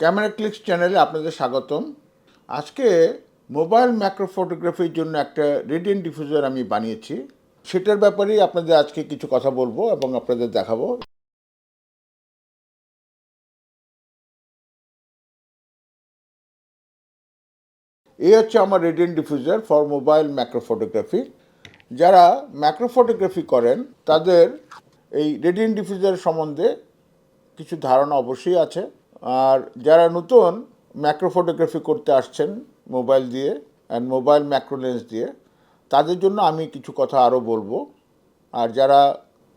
Camera clicks চ্যানেলে আপনাদের স্বাগতম। আজকে মোবাইল ম্যাক্রো ফটোগ্রাফির জন্য একটা রেডিয়েন্ট ডিফিউজার আমি বানিয়েছি। সেটার ব্যাপারেই আপনাদের আজকে কিছু কথা বলব এবং আপনাদের দেখাবো। এই হচ্ছে আমার radiant diffuser for mobile macro photography যারা ম্যাক্রো ফটোগ্রাফি করেন, তাদের এই রেডিয়েন্ট ডিফিউজার সম্বন্ধে কিছু ধারণা অবশ্যই আছে। আর যারা নতুন ম্যাক্রো ফটোগ্রাফি করতে আসছেন মোবাইল দিয়ে অ্যান্ড মোবাইল ম্যাক্রো লেন্স দিয়ে, তাদের জন্য আমি কিছু কথা আরও বলব। আর যারা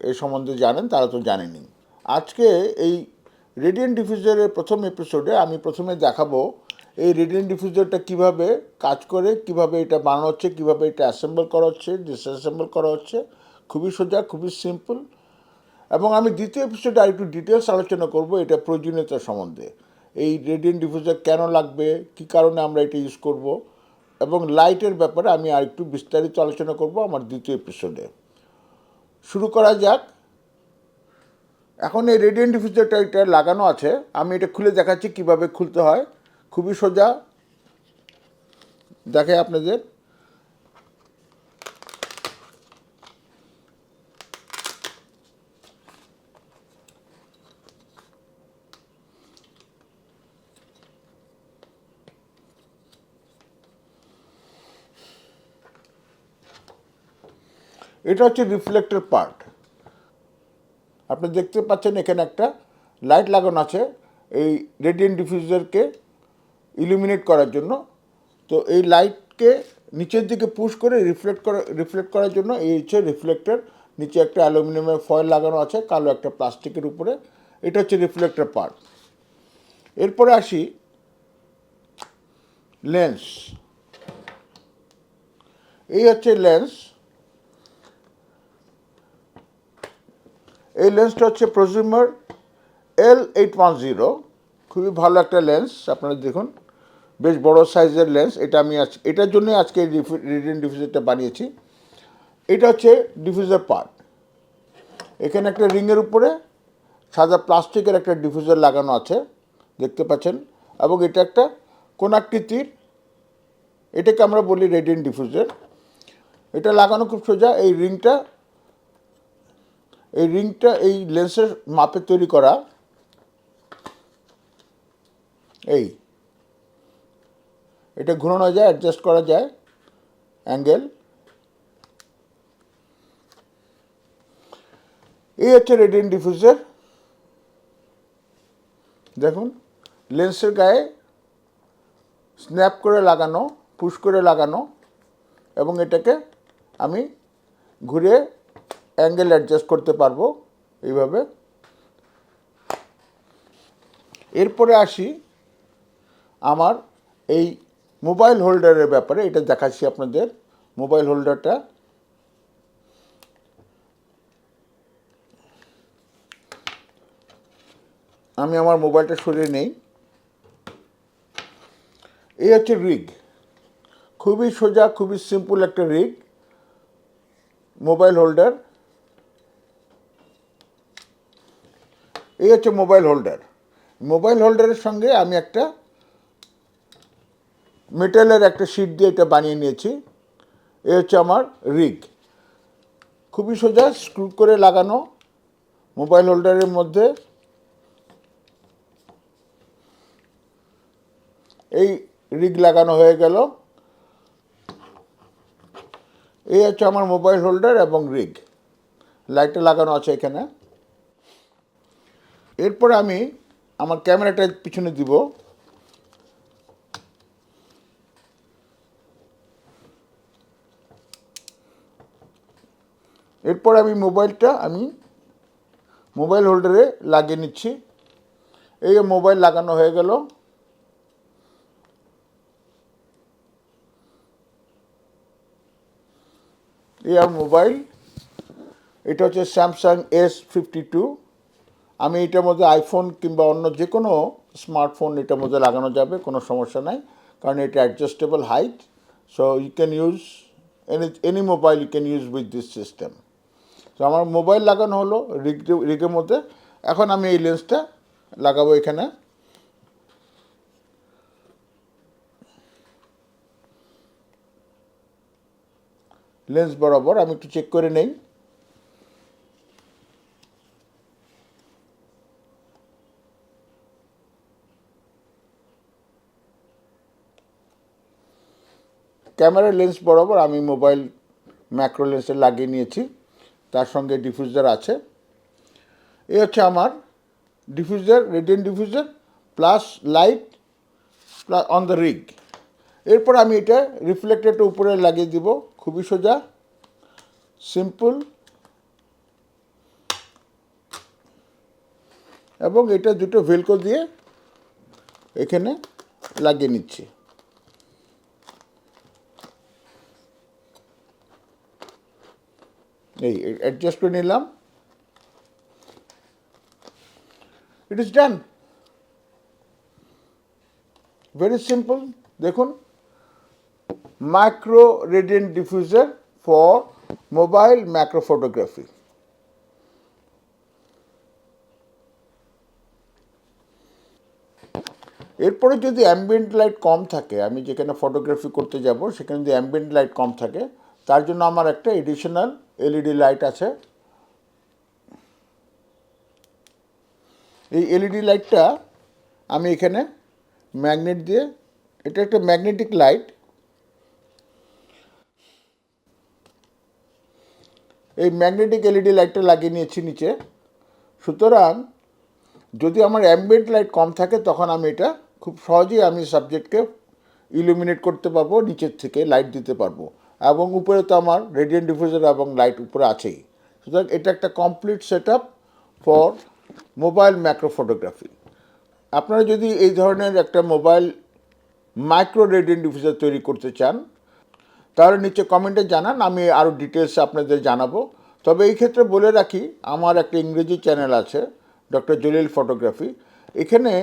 এ সম্বন্ধে জানেন, তারা তো জানেনি আজকে এই রেডিয়েন্ট ডিফিউজারের প্রথম এপিসোডে আমি প্রথমে দেখাবো এই রেডিয়েন্ট ডিফিউজারটা কীভাবে কাজ করে, কীভাবে এটা বানানো হচ্ছে, কীভাবে এটা অ্যাসেম্বল করা হচ্ছে ডিসঅ্যাসেম্বল করা হচ্ছে। খুবই সোজা, খুবই সিম্পল এবং আমি দ্বিতীয় এপিসোডে আরেকটু ডিটেলস আলোচনা করব, এটা প্রয়োজনীয়তা সম্বন্ধে। এই রেডিয়েন্ট ডিফিউজার কেন লাগবে? কী কারণে আমরা এটা ইউজ করব? এবং লাইটের ব্যাপারে আমি আরেকটু বিস্তারিত আলোচনা করব আমার দ্বিতীয় এপিসোডে শুরু করা যাক। এখন এই রেডিয়েন্ট ডিফিউজারটা এটা লাগানো আছে। আমি এটা খুলে দেখাচ্ছি কীভাবে খুলতে হয়। খুবই সোজা। দেখে আপনাদের। এটা হচ্ছে রিফ্লেক্টর পার্ট আপনি দেখতে পাচ্ছেন এখানে একটা লাইট লাগানো আছে, এই রেডিয়েন্ট ডিফিউজারকে ইলুমিনেট করার জন্য। তো এই লাইটকে নিচের দিকে পুশ করে রিফ্লেক্ট করা রিফ্লেক্ট করার জন্য এই হচ্ছে রিফ্লেক্টর নিচে একটা অ্যালুমিনিয়ামের ফয়েল লাগানো আছে, কালো একটা প্লাস্টিকের উপরে। এটা হচ্ছে রিফ্লেক্টর পার্ট এরপরে আসি লেন্স এই হচ্ছে লেন্স এই লেন্সটা হচ্ছে Prosumer L eight one zero খুবই ভালো একটা লেন্স আপনারা দেখুন, বেশ বড় সাইজের লেন্স এটা আমি আজ, এটার জন্যই আজকে রিডিয়েন্ট ডিফিউজারটা বানিয়েছি। এটা হচ্ছে ডিফিউজার পার্ট এখানে একটা রিংয়ের উপরে সাদা প্লাস্টিকের একটা ডিফিউজার লাগানো আছে, দেখতে পাচ্ছেন, এবং এটা একটা কোনাকৃতির এটাকে আমরা বলি রেডিয়েন্ট ডিফিউজার এটা লাগানো খুব সোজা, এই রিংটা এই রিংটা এই লেন্সের মাপে তৈরি করা, এই, এটা ঘুরানো যায় অ্যাডজাস্ট করা যায় অ্যাঙ্গেল এই হচ্ছে রেডিয়েন্ট ডিফিউজার দেখুন লেন্সের গায়ে স্ন্যাপ করে লাগানো পুশ করে লাগানো, এবং এটাকে আমি ঘুরে অ্যাঙ্গেল অ্যাডজাস্ট করতে পারব এইভাবে। এরপরে আসি আমার এই মোবাইল হোল্ডারের ব্যাপারে, এটা দেখাচ্ছি আপনাদের। মোবাইল হোল্ডারটা আমি আমার মোবাইলটা সরিয়ে নেই। এই হচ্ছে রিগ খুবই সোজা, খুবই সিম্পল একটা রিগ মোবাইল হোল্ডার এই হচ্ছে মোবাইল হোল্ডার। মোবাইল হোল্ডারের সঙ্গে আমি একটা মেটালের একটা শিট দিয়ে এটা বানিয়ে নিয়েছি। এ হচ্ছে আমার রিগ। খুবই সোজা স্ক্রু করে লাগানো মোবাইল হোল্ডারের মধ্যে। এই রিগ লাগানো হয়ে গেল। এই হচ্ছে আমার মোবাইল হোল্ডার এবং রিগ। লাইটটা লাগানো আছে এখানে। এরপর আমি আমার ক্যামেরাটা পিছনে দিব। এরপর আমি মোবাইলটা আমি মোবাইল হোল্ডারে লাগিয়ে নিচ্ছি। এই মোবাইল লাগানো হয়ে গেল। এই মোবাইল, এটা হচ্ছে স্যামসাং এস ফিফটি টু আমি এটার মধ্যে আইফোন কিংবা অন্য যে কোনো স্মার্টফোন এটার মধ্যে লাগানো যাবে, কোনো সমস্যা নাই। কারণ এটা adjustable height so you can use any any mobile you can use with this system তো আমার মোবাইল লাগানো হলো রিগ রিগের মধ্যে। এখন আমি এই লেন্সটা লাগাবো এখানে। লেন্স বরাবর, আমি একটু চেক করে নেই। ক্যামেরা লেন্স বরাবর আমি মোবাইল ম্যাক্রো লেন্সে লাগিয়ে নিয়েছি। তার সঙ্গে ডিফিউজার আছে। এ হচ্ছে আমার diffuser, radiant diffuser, plus light, plus on the rig. এরপর আমি এটা রিফ্লেক্টারটা উপরে লাগিয়ে দিব। খুবই সোজা, সিম্পল। এবং এটা দুটো ভেলকো দিয়ে এখানে লাগিয়ে নিচ্ছি। এই অ্যাডজাস্ট করে নিলাম। It is done very simple দেখুন। Micro radiant diffuser for mobile macro photography এরপরে যদি অ্যাম্বিয়েন্ট লাইট কম থাকে, আমি যেখানে ফটোগ্রাফি করতে যাব, সেখানে যদি অ্যাম্বিয়েন্ট লাইট কম থাকে, তার জন্য আমার একটা এডিশনাল এলইডি লাইট আছে। এই এলইডি লাইটটা আমি এখানে ম্যাগনেট দিয়ে, এটা একটা ম্যাগনেটিক লাইট। এই ম্যাগনেটিক এলইডি লাইটটা লাগিয়ে নিয়েছি নিচে। সুতরাং যদি আমার অ্যাম্বিয়েন্ট লাইট কম থাকে, তখন আমি এটা খুব সহজেই আমি সাবজেক্টকে ইলুমিনেট করতে পারব, নিচের থেকে লাইট দিতে পারব। এবং উপরে তো আমার রেডিয়েন্ট ডিফিউজার এবং লাইট উপরে আছেই। সুতরাং এটা একটা complete set up for mobile macro photography আপনারা যদি এই ধরনের একটা মোবাইল মাইক্রো রেডিয়েন্ট ডিফিউজার তৈরি করতে চান, তাহলে নিচে কমেন্টে জানান, আমি আরও ডিটেলস আপনাদের জানাব। তবে এই ক্ষেত্রে বলে রাখি, আমার একটা ইংরেজি চ্যানেল আছে ডক্টর জলিল ফটোগ্রাফি এখানে,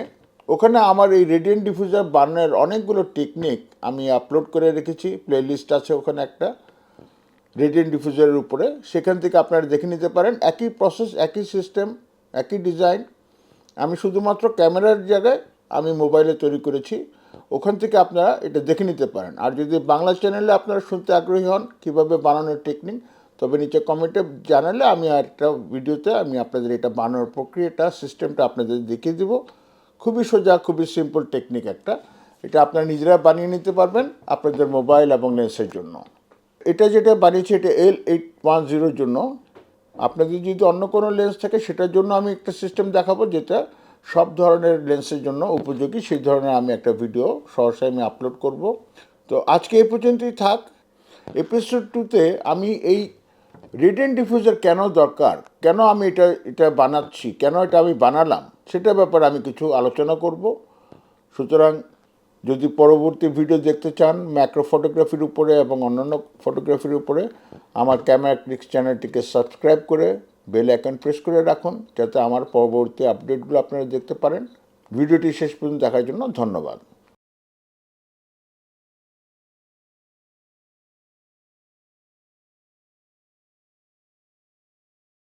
ওখানে আমার এই রেডিয়েন্ট ডিফিউজার বানানোর অনেকগুলো টেকনিক আমি আপলোড করে রেখেছি প্লেলিস্ট আছে ওখানে একটা রেডিয়েন্ট ডিফিউজারের উপরে। সেখান থেকে আপনারা দেখে নিতে পারেন, একই প্রসেস একই সিস্টেম একই ডিজাইন আমি শুধুমাত্র ক্যামেরার জায়গায় আমি মোবাইলে তৈরি করেছি, ওখান থেকে আপনারা এটা দেখে নিতে পারেন। আর যদি বাংলা চ্যানেলে আপনারা শুনতে আগ্রহী হন, কীভাবে বানানোর টেকনিক তবে নিচে কমেন্টে জানালে আমি একটা ভিডিওতে আমি আপনাদের এটা বানানোর প্রক্রিয়াটা সিস্টেমটা আপনাদের দেখিয়ে দেব। খুবই সোজা, খুবই সিম্পল টেকনিক একটা। এটা আপনারা নিজেরা বানিয়ে নিতে পারবেন আপনাদের মোবাইল এবং লেন্সের জন্য। এটা যেটা বানিয়েছি এটা এল এইট ওয়ান জিরোর জন্য। আপনাদের যদি অন্য কোনো লেন্স থাকে সেটার জন্য আমি একটা সিস্টেম দেখাবো যেটা সব ধরনের লেন্সের জন্য উপযোগী। সেই ধরনের আমি একটা ভিডিও সহসা আমি আপলোড করব। তো আজকে এই পর্যন্তই থাক। এপিসোড টুতে আমি এই রিডেন ডিফিউজার কেন দরকার? কেন আমি এটা এটা বানাচ্ছি? কেন এটা আমি বানালাম? সেটার ব্যাপারে আমি কিছু আলোচনা করব। সুতরাং যদি পরবর্তী ভিডিও দেখতে চান ম্যাক্রো ফটোগ্রাফির উপরে এবং অন্যান্য ফটোগ্রাফির উপরে, আমার ক্যামেরা ক্লিক্স চ্যানেলটিকে সাবস্ক্রাইব করে বেল আইকন প্রেস করে রাখুন, যাতে আমার পরবর্তী আপডেটগুলো আপনারা দেখতে পারেন। ভিডিওটি শেষ পর্যন্ত দেখার জন্য ধন্যবাদ।